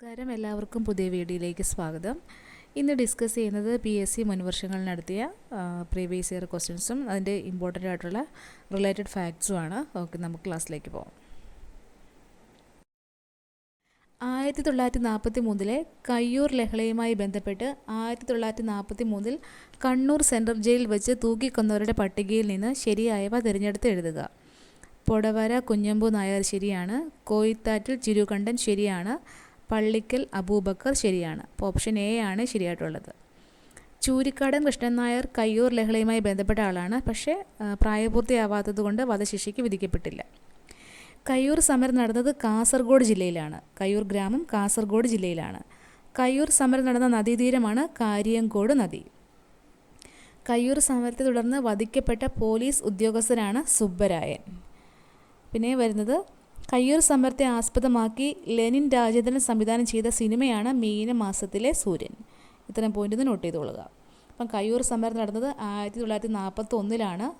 നമസ്കാരം. എല്ലാവർക്കും പുതിയ വീഡിയോയിലേക്ക് സ്വാഗതം. ഇന്ന് ഡിസ്കസ് ചെയ്യുന്നത് പി എസ് സി മുൻവർഷങ്ങളിൽ നടത്തിയ പ്രീവിയസ് ഇയർ ക്വസ്റ്റ്യൻസും അതിന്റെ ഇമ്പോർട്ടന്റ് ആയിട്ടുള്ള റിലേറ്റഡ് ഫാക്ട്സുമാണ് ഓക്കെ നമുക്ക് ക്ലാസ്സിലേക്ക് പോകാം ആയിരത്തി തൊള്ളായിരത്തി നാൽപ്പത്തി മൂന്നിലെ കയ്യൂർ ലഹളയുമായി ബന്ധപ്പെട്ട് ആയിരത്തി തൊള്ളായിരത്തി നാൽപ്പത്തി മൂന്നിൽ കണ്ണൂർ സെൻട്രൽ ജയിലിൽ വെച്ച് തൂക്കിക്കൊന്നവരുടെ പട്ടികയിൽ നിന്ന് ശരിയായവ തിരഞ്ഞെടുത്ത് എഴുതുക. പൊടവര കുഞ്ഞമ്പു നായർ ശരിയാണ്. കോയിത്താറ്റിൽ ചിരുകണ്ഠൻ ശരിയാണ്. പള്ളിക്കൽ അബൂബക്കർ ശരിയാണ്. അപ്പോൾ ഓപ്ഷൻ എ ആണ് ശരിയായിട്ടുള്ളത്. ചൂരിക്കാടൻ കൃഷ്ണൻ നായർ കയ്യൂർ ലഹളയുമായി ബന്ധപ്പെട്ട ആളാണ്. പക്ഷേ പ്രായപൂർത്തിയാവാത്തത് കൊണ്ട് വധശിക്ഷയ്ക്ക് വിധിക്കപ്പെട്ടില്ല. കയ്യൂർ സമരം നടന്നത് കാസർഗോഡ് ജില്ലയിലാണ്. കയ്യൂർ ഗ്രാമം കാസർഗോഡ് ജില്ലയിലാണ്. കയ്യൂർ സമരം നടന്ന നദീതീരമാണ് കാര്യങ്കോട് നദി. കയ്യൂർ സമരത്തെ തുടർന്ന് വധിക്കപ്പെട്ട പോലീസ് ഉദ്യോഗസ്ഥരാണ് സുബ്ബരായൻ. പിന്നെ വരുന്നത് കയ്യൂർ സമരത്തെ ആസ്പദമാക്കി ലെനിൻ രാജേന്ദ്രൻ സംവിധാനം ചെയ്ത സിനിമയാണ് മീന മാസത്തിലെ സൂര്യൻ. ഇത്തരം പോയിന്റ് നോട്ട് ചെയ്തുകൊള്ളുക അപ്പം കയ്യൂർ സമരം നടന്നത് ആയിരത്തി തൊള്ളായിരത്തി നാൽപ്പത്തി ഒന്നിലാണ്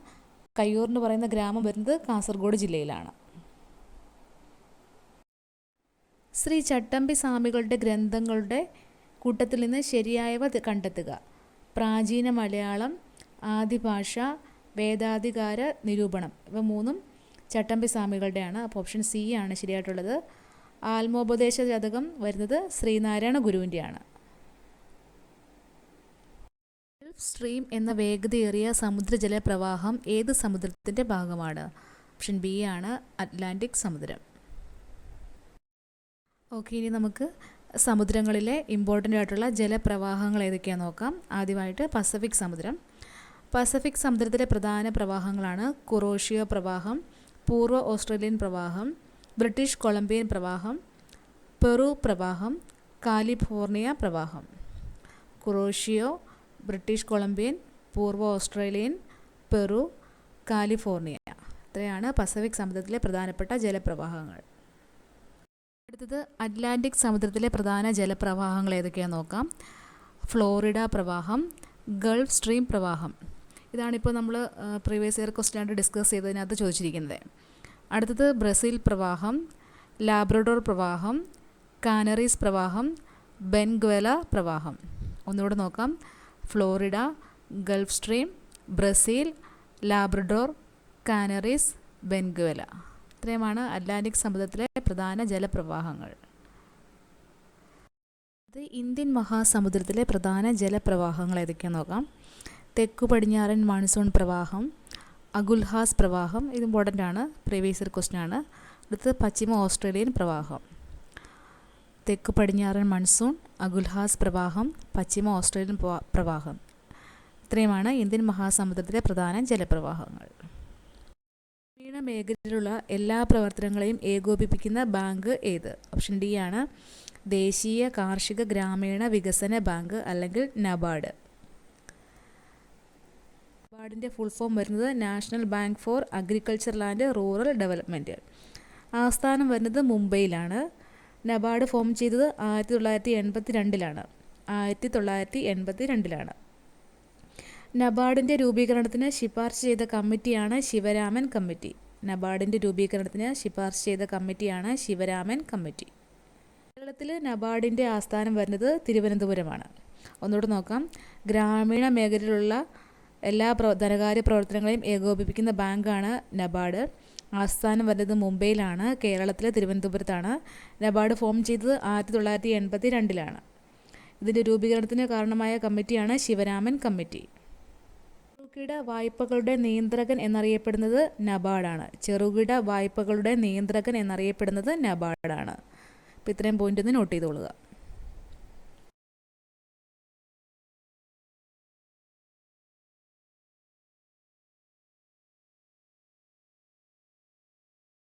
കയ്യൂർ എന്ന് പറയുന്ന ഗ്രാമം വരുന്നത് കാസർഗോഡ് ജില്ലയിലാണ്. ശ്രീ ചട്ടമ്പി സ്വാമികളുടെ ഗ്രന്ഥങ്ങളുടെ കൂട്ടത്തിൽ നിന്ന് ശരിയായവ കണ്ടെത്തുക. പ്രാചീന മലയാളം ആദിഭാഷ വേദാധികാര നിരൂപണം. ഇവ മൂന്നും ചട്ടമ്പി സ്വാമികളുടെയാണ്. അപ്പോൾ ഓപ്ഷൻ സി ആണ് ശരിയായിട്ടുള്ളത്. ആത്മോപദേശ ജാതകം വരുന്നത് ശ്രീനാരായണ ഗുരുവിന്റെയാണ് സ്ട്രീം എന്ന വേഗതയേറിയ സമുദ്രജല പ്രവാഹം ഏത് സമുദ്രത്തിന്റെ ഭാഗമാണ്? ഓപ്ഷൻ ബി ആണ് അറ്റ്ലാന്റിക് സമുദ്രം. ഓക്കെ ഇനി നമുക്ക് സമുദ്രങ്ങളിലെ ഇമ്പോർട്ടന്റ് ആയിട്ടുള്ള ജലപ്രവാഹങ്ങൾ ഏതൊക്കെയാണെന്ന് നോക്കാം. ആദ്യമായിട്ട് പസഫിക് സമുദ്രം. പസഫിക് സമുദ്രത്തിലെ പ്രധാന പ്രവാഹങ്ങളാണ് കുറോഷ്യ പ്രവാഹം പൂർവ ഓസ്ട്രേലിയൻ പ്രവാഹം ബ്രിട്ടീഷ് കൊളംബിയൻ പ്രവാഹം പെറു പ്രവാഹം കാലിഫോർണിയ പ്രവാഹം. ക്രോഷിയോ ബ്രിട്ടീഷ് കൊളംബിയൻ പൂർവ ഓസ്ട്രേലിയൻ പെറു കാലിഫോർണിയ. ഇത്രയാണ് പസഫിക് സമുദ്രത്തിലെ പ്രധാനപ്പെട്ട ജലപ്രവാഹങ്ങൾ. അടുത്തത് അറ്റ്ലാന്റിക് സമുദ്രത്തിലെ പ്രധാന ജലപ്രവാഹങ്ങൾ ഏതൊക്കെയാണെന്ന് നോക്കാം. ഫ്ലോറിഡ പ്രവാഹം ഗൾഫ് സ്ട്രീം പ്രവാഹം. ഇതാണിപ്പോൾ നമ്മൾ പ്രീവിയസ് ഇയർ ക്വസ്റ്റ്യൻ ഡിസ്കസ് ചെയ്തതിനകത്ത് ചോദിച്ചിരിക്കുന്നത്. അടുത്തത് ബ്രസീൽ പ്രവാഹം ലാബ്രഡോർ പ്രവാഹം കാനറീസ് പ്രവാഹം ബെൻഗ്വല പ്രവാഹം. ഒന്നുകൂടെ നോക്കാം. Florida Gulf Stream Brazil Labrador Canaries Benguela. ഇത്രയുമാണ് അറ്റ്ലാന്റിക് സമുദ്രത്തിലെ പ്രധാന ജലപ്രവാഹങ്ങൾ. ഇന്ത്യൻ മഹാസമുദ്രത്തിലെ പ്രധാന ജലപ്രവാഹങ്ങൾ ഏതൊക്കെയാണെന്ന് നോക്കാം. തെക്കു പടിഞ്ഞാറൻ മൺസൂൺ പ്രവാഹം അഗുൽഹാസ് പ്രവാഹം ഇത് ഇമ്പോർട്ടന്റ് ആണ് പ്രീവിയസ് ഇയർ ക്വസ്റ്റ്യൻ ആണ്. അടുത്തത് പശ്ചിമ ഓസ്ട്രേലിയൻ പ്രവാഹം. തെക്കു പടിഞ്ഞാറൻ മൺസൂൺ അഗുൽഹാസ് പ്രവാഹം പശ്ചിമ ഓസ്ട്രേലിയൻ പ്രവാഹം. ഇത്രയുമാണ് ഇന്ത്യൻ മഹാസമുദ്രത്തിലെ പ്രധാന ജലപ്രവാഹങ്ങൾ. ഗ്രാമീണ മേഖലയിലുള്ള എല്ലാ പ്രവർത്തനങ്ങളെയും ഏകോപിപ്പിക്കുന്ന ബാങ്ക് ഏത്? ഓപ്ഷൻ ഡി ആണ് ദേശീയ കാർഷിക ഗ്രാമീണ വികസന ബാങ്ക് അല്ലെങ്കിൽ നബാർഡ്. നബാർഡിന്റെ ഫുൾ ഫോം വരുന്നത് national bank for agriculture and rural development ആസ്ഥാനം വരുന്നത് മുംബൈയിലാണ്. നബാർഡ് ഫോം ചെയ്തത് ആയിരത്തി തൊള്ളായിരത്തി എൺപത്തി രണ്ടിലാണ് ആയിരത്തി തൊള്ളായിരത്തി എൺപത്തി രണ്ടിലാണ് നബാർഡിന്റെ രൂപീകരണത്തിന് ശിപാർശ ചെയ്ത കമ്മിറ്റിയാണ് ശിവരാമൻ കമ്മിറ്റി. നബാർഡിന്റെ രൂപീകരണത്തിന് ശിപാർശ ചെയ്ത കമ്മിറ്റിയാണ് ശിവരാമൻ കമ്മിറ്റി. കേരളത്തിൽ നബാർഡിന്റെ ആസ്ഥാനം വരുന്നത് തിരുവനന്തപുരമാണ്. ഒന്നുകൂടെ നോക്കാം. ഗ്രാമീണ മേഖലയിലുള്ള എല്ലാ പ്രവ ധനകാര്യ പ്രവർത്തനങ്ങളെയും ഏകോപിപ്പിക്കുന്ന ബാങ്കാണ് നബാർഡ്. ആസ്ഥാനം വരുന്നത് മുംബൈയിലാണ് കേരളത്തിലെ തിരുവനന്തപുരത്താണ്. നബാർഡ് ഫോം ചെയ്തത് ആയിരത്തി തൊള്ളായിരത്തി എൺപത്തി രണ്ടിലാണ് ഇതിന്റെ രൂപീകരണത്തിന് കാരണമായ കമ്മിറ്റിയാണ് ശിവരാമൻ കമ്മിറ്റി. ചെറുകിട വായ്പകളുടെ നിയന്ത്രകൻ എന്നറിയപ്പെടുന്നത് നബാർഡാണ്. ചെറുകിട വായ്പകളുടെ നിയന്ത്രകൻ എന്നറിയപ്പെടുന്നത് നബാർഡാണ്. അപ്പോൾ ഇത്രയും പോയിന്റ് ഒന്ന് നോട്ട് ചെയ്തോളുക.